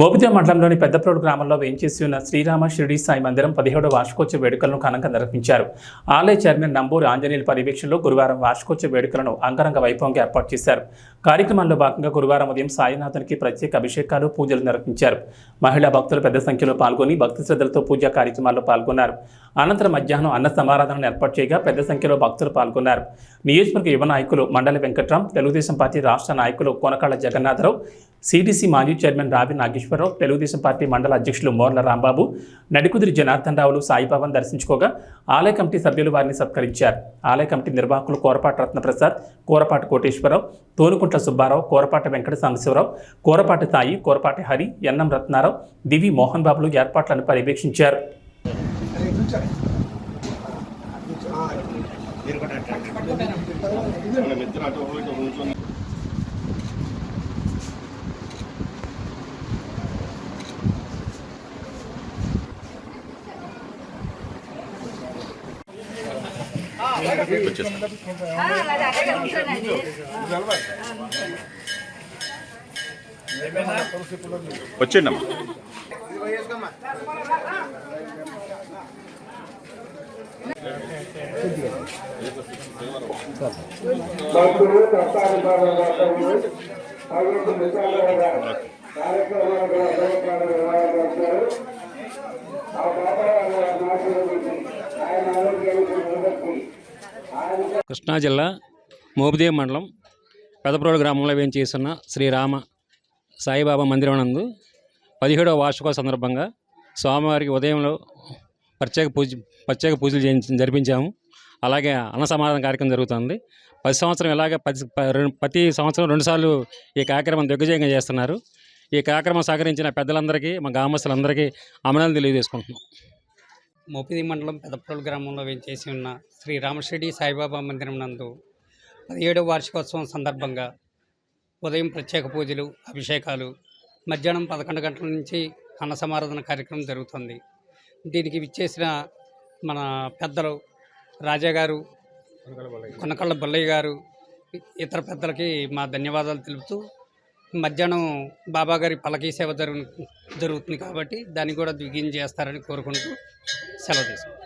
మోపిదేవ్ మండలంలోని పెద్దప్రోడు గ్రామంలో వేంచేసి ఉన్న శ్రీరామ షిరిడి సాయి మందిరం పదిహేడవ వార్షికోత్సవ వేడుకలను ఘనంగా నిర్వహించారు. ఆలయ చైర్మన్ నంబూరి ఆంజనేయుల పర్యవేక్షణలో గురువారం వార్షికోత్సవ వేడుకలను అంగరంగ వైభవంగా ఏర్పాటు చేశారు. కార్యక్రమంలో భాగంగా గురువారం ఉదయం సాయినాథునికి ప్రత్యేక అభిషేకాలు పూజలు నిర్వహించారు. మహిళా భక్తులు పెద్ద సంఖ్యలో పాల్గొని భక్తి శ్రద్ధలతో పూజా కార్యక్రమాల్లో పాల్గొన్నారు. అనంతరం మధ్యాహ్నం అన్న సమారాధనను ఏర్పాటు చేయగా పెద్ద సంఖ్యలో భక్తులు పాల్గొన్నారు. నియోజకవర్గ యువ నాయకులు మండలి వెంకట్రామ్ తెలుగుదేశం పార్టీ రాష్ట్ర నాయకులు కొనకాళ్ళ జగన్నాథరావు సిటీసీ మాజీ చైర్మన్ రావి నాగేశ్వరరావు తెలుగుదేశం పార్టీ మండల అధ్యక్షులు మోర్ల రాంబాబు నడికుదిరి జనార్దన్ రావులు సాయిబాబాను దర్శించుకోగా ఆలయ కమిటీ సభ్యులు వారిని సత్కరించారు. ఆలయ కమిటీ నిర్వాహకులు కోరపాటి రత్నప్రసాద్ కోరపాటి కోటేశ్వరరావు తోనుకుంట్ల సుబ్బారావు కోరపాటి వెంకట సాంబశివరావు కోరపాటి సాయి కోరపాటి హరి ఎన్నం రత్నారావు దివి మోహన్ బాబులు ఏర్పాట్లను పర్యవేక్షించారు. వచ్చిండమ్మా భక్తులు తత్వానుసారం రాష్ట్రంలో కార్యక్రమాలు కృష్ణా జిల్లా మోపిదేవ్ మండలం పెదప్రోలు గ్రామంలో వేయించేస్తున్న శ్రీరామ సాయిబాబా మందిరం నందు పదిహేడవ వార్షికోత్సవ సందర్భంగా స్వామివారికి ఉదయంలో ప్రత్యేక పూజ ప్రత్యేక పూజలు జరిపించాము. అలాగే అన్న సమాధాన కార్యక్రమం జరుగుతుంది. ప్రతి సంవత్సరం ఇలాగే ప్రతి ప- ప్రతి సంవత్సరం రెండుసార్లు ఈ కార్యక్రమం దిగ్విజయంగా చేస్తున్నారు. ఈ కార్యక్రమం సహకరించిన పెద్దలందరికీ మా గ్రామస్తులందరికీ అమనాలు తెలియజేసుకుంటున్నాం. మోపిది మండలం పెదపల్లి గ్రామంలో వేంచేసి ఉన్న శ్రీ రామశిరెడ్డి సాయిబాబా మందిరం నందు పదిహేడవ వార్షికోత్సవం సందర్భంగా ఉదయం ప్రత్యేక పూజలు అభిషేకాలు మధ్యాహ్నం పదకొండు గంటల నుంచి అన్న సమారాధన కార్యక్రమం జరుగుతుంది. దీనికి విచ్చేసిన మన పెద్దలు రాజా గారు కొనకళ్ళ బొల్లయ్య గారు ఇతర పెద్దలకి మా ధన్యవాదాలు తెలుపుతూ మధ్యాహ్నం బాబాగారి పలకీ సేవ జరుగు జరుగుతుంది కాబట్టి దాన్ని కూడా దిగ్విజయం చేస్తారని కోరుకుంటూ సెలవు తీసుకుంటాం